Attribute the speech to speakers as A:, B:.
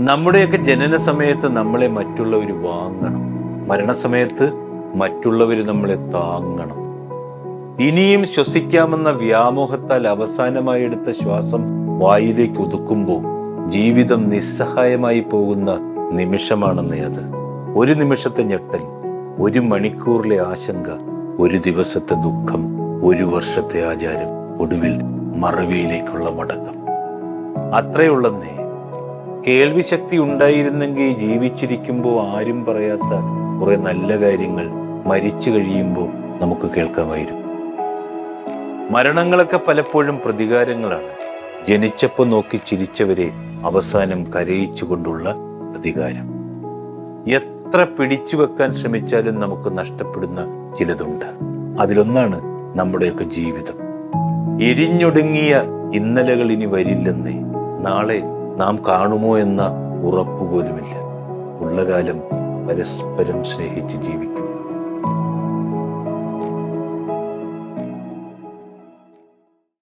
A: നമ്മുടെയൊക്കെ ജനന സമയത്ത് നമ്മളെ മറ്റുള്ളവർ വാങ്ങണം. മരണസമയത്ത് മറ്റുള്ളവർ നമ്മളെ താങ്ങണം. ഇനിയും ശ്വസിക്കാമെന്ന വ്യാമോഹത്താൽ അവസാനമായി എടുത്ത ശ്വാസം വായിലേക്ക് ഒതുക്കുമ്പോൾ ജീവിതം നിസ്സഹായമായി പോകുന്ന നിമിഷമാണെന്നേ അത്. ഒരു നിമിഷത്തെ ഞെട്ടൽ ഒരു മണിക്കൂറിലെ ആശങ്ക ഒരു ദിവസത്തെ ദുഃഖം ഒരു വർഷത്തെ ആചാരം ഒടുവിൽ മറവിയിലേക്കുള്ള മടക്കം. അത്രയുള്ളന്നേ. കേൾവി ശക്തി ഉണ്ടായിരുന്നെങ്കിൽ ജീവിച്ചിരിക്കുമ്പോൾ ആരും പറയാത്ത കുറെ നല്ല കാര്യങ്ങൾ മരിച്ചു കഴിയുമ്പോൾ നമുക്ക് കേൾക്കാമായിരുന്നു. മരണങ്ങളൊക്കെ പലപ്പോഴും പ്രതികാരങ്ങളാണ്. ജനിച്ചപ്പോൾ നോക്കി ചിരിച്ചവരെ അവസാനം കരയിച്ചുകൊണ്ടുള്ള പ്രതികാരം. എത്ര പിടിച്ചു വെക്കാൻ ശ്രമിച്ചാലും നമുക്ക് നഷ്ടപ്പെടുന്ന ചിലതുണ്ട്. അതിലൊന്നാണ് നമ്മുടെയൊക്കെ ജീവിതം. എരിഞ്ഞൊടുങ്ങിയ ഇന്നലകൾ ഇനി വരില്ലെന്നേ. നാളെ നാം കാണുമോ എന്ന ഉറപ്പുപോലുമില്ല ഉള്ള കാലം പരസ്പരം സ്നേഹിച്ച് ജീവിക്കും.